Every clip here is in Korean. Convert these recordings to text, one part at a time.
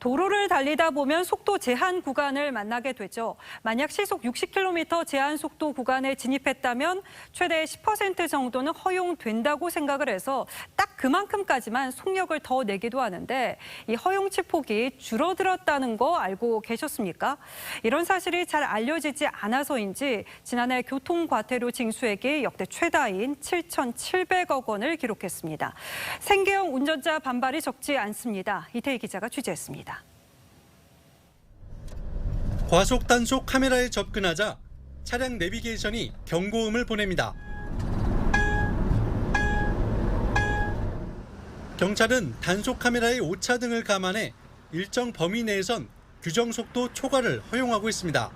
도로를 달리다 보면 속도 제한 구간을 만나게 되죠. 만약 시속 60km 제한 속도 구간에 진입했다면 최대 10% 정도는 허용된다고 생각을 해서 딱 그만큼까지만 속력을 더 내기도 하는데 이 허용치 폭이 줄어들었다는 거 알고 계셨습니까? 이런 사실이 잘 알려지지 않아서인지 지난해 교통과태료 징수액이 역대 최다인 7,700억 원을 기록했습니다. 생계형 운전자 반발이 적지 않습니다. 이태희 기자가 취재했습니다. 과속 단속 카메라에 접근하자 차량 내비게이션이 경고음을 보냅니다. 경찰은 단속 카메라의 오차 등을 감안해 일정 범위 내에선 규정 속도 초과를 허용하고 있습니다.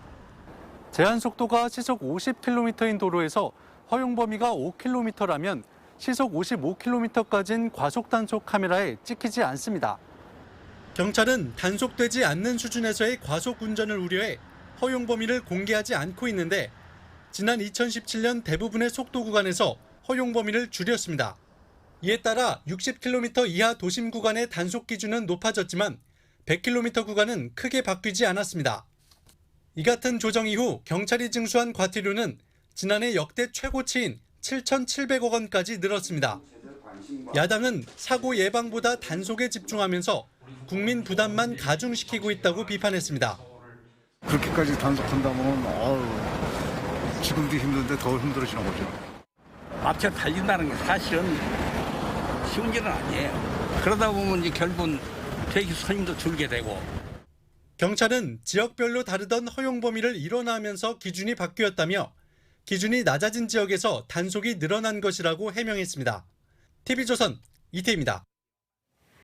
제한 속도가 시속 50km인 도로에서 허용 범위가 5km라면 시속 55km까지는 과속 단속 카메라에 찍히지 않습니다. 경찰은 단속되지 않는 수준에서의 과속 운전을 우려해 허용 범위를 공개하지 않고 있는데 지난 2017년 대부분의 속도 구간에서 허용 범위를 줄였습니다. 이에 따라 60km 이하 도심 구간의 단속 기준은 높아졌지만 100km 구간은 크게 바뀌지 않았습니다. 이 같은 조정 이후 경찰이 징수한 과태료는 지난해 역대 최고치인 7,700억 원까지 늘었습니다. 야당은 사고 예방보다 단속에 집중하면서 국민 부담만 가중시키고 있다고 비판했습니다. 그렇게까지 단속한다면 아우, 지금도 힘든데 더 힘들어지는 거죠. 앞차 달린다는 게 사실은 쉬운 일은 아니에요. 그러다 보면 이제 결국은 대기 손님도 줄게 되고 경찰은 지역별로 다르던 허용 범위를 일원화하면서 기준이 바뀌었다며 기준이 낮아진 지역에서 단속이 늘어난 것이라고 해명했습니다. TV조선 이태입니다.